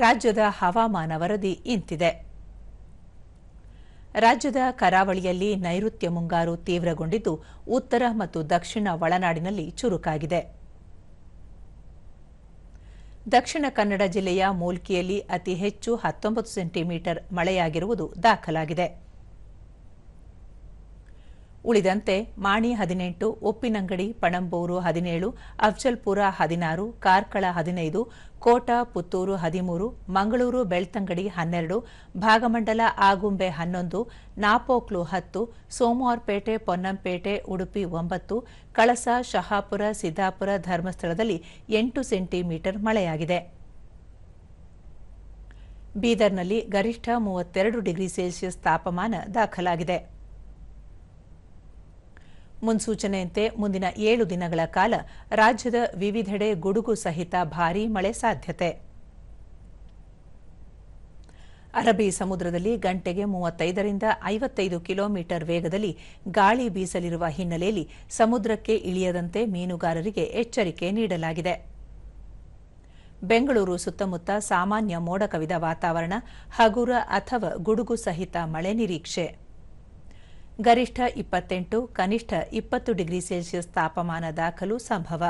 ರಾಜ್ಯದ ಹವಾಮಾನ ವರದಿ ಇಂತಿದೆ. ರಾಜ್ಯದ ಕರಾವಳಿಯಲ್ಲಿ ನೈಋತ್ಯ ಮುಂಗಾರು ತೀವ್ರಗೊಂಡಿದ್ದು, ಉತ್ತರ ಮತ್ತು ದಕ್ಷಿಣ ಒಳನಾಡಿನಲ್ಲಿ ಚುರುಕಾಗಿದೆ. ದಕ್ಷಿಣ ಕನ್ನಡ ಜಿಲ್ಲೆಯ ಮೂಲ್ಕಿಯಲ್ಲಿ ಅತಿ ಹೆಚ್ಚು ಹತ್ತೊಂಬತ್ತು ಸೆಂಟಿಮೀಟರ್ ಮಳೆಯಾಗಿರುವುದು ದಾಖಲಾಗಿದೆ. ಉಳಿದಂತೆ ಮಾಣಿ ಹದಿನೆಂಟು, ಉಪ್ಪಿನಂಗಡಿ ಪಣಂಬೂರು ಹದಿನೇಳು, ಅಫ್ಜಲ್ಪುರ ಹದಿನಾರು, ಕಾರ್ಕಳ ಹದಿನೈದು, ಕೋಟ ಪುತ್ತೂರು ಹದಿಮೂರು, ಮಂಗಳೂರು ಬೆಳ್ತಂಗಡಿ ಹನ್ನೆರಡು, ಭಾಗಮಂಡಲ ಆಗುಂಬೆ ಹನ್ನೊಂದು, ನಾಪೋಕ್ಲು ಹತ್ತು, ಸೋಮವಾರಪೇಟೆ ಪೊನ್ನಂಪೇಟೆ ಉಡುಪಿ ಒಂಬತ್ತು, ಕಳಸ ಶಹಾಪುರ ಸಿದ್ದಾಪುರ ಧರ್ಮಸ್ಥಳದಲ್ಲಿ ಎಂಟು ಸೆಂಟಿಮೀಟರ್ ಮಳೆಯಾಗಿದೆ. ಬೀದರ್ನಲ್ಲಿ ಗರಿಷ್ಠ ಮೂವತ್ತೆರಡು ಡಿಗ್ರಿ ಸೆಲ್ಸಿಯಸ್ ತಾಪಮಾನ ದಾಖಲಾಗಿದೆ. ಮುನ್ಸೂಚನೆಯಂತೆ ಮುಂದಿನ ಏಳು ದಿನಗಳ ಕಾಲ ರಾಜ್ಯದ ವಿವಿಧೆಡೆ ಗುಡುಗು ಸಹಿತ ಭಾರೀ ಮಳೆ ಸಾಧ್ಯತೆ. ಅರಬ್ಬಿ ಸಮುದ್ರದಲ್ಲಿ ಗಂಟೆಗೆ ಮೂವತ್ತೈದರಿಂದ ಐವತ್ತೈದು ಕಿಲೋಮೀಟರ್ ವೇಗದಲ್ಲಿ ಗಾಳಿ ಬೀಸಲಿರುವ ಹಿನ್ನೆಲೆಯಲ್ಲಿ ಸಮುದ್ರಕ್ಕೆ ಇಳಿಯದಂತೆ ಮೀನುಗಾರರಿಗೆ ಎಚ್ಚರಿಕೆ ನೀಡಲಾಗಿದೆ. ಬೆಂಗಳೂರು ಸುತ್ತಮುತ್ತ ಸಾಮಾನ್ಯ ಮೋಡ ಕವಿದ ವಾತಾವರಣ ಹಗುರ ಅಥವಾ ಗುಡುಗು ಸಹಿತ ಮಳೆ ನಿರೀಕ್ಷೆ. ಗರಿಷ್ಠ ಇಪ್ಪತ್ತೆಂಟು ಕನಿಷ್ಠ ಇಪ್ಪತ್ತು ಡಿಗ್ರಿ ಸೆಲ್ಸಿಯಸ್ ತಾಪಮಾನ ದಾಖಲು ಸಂಭವ.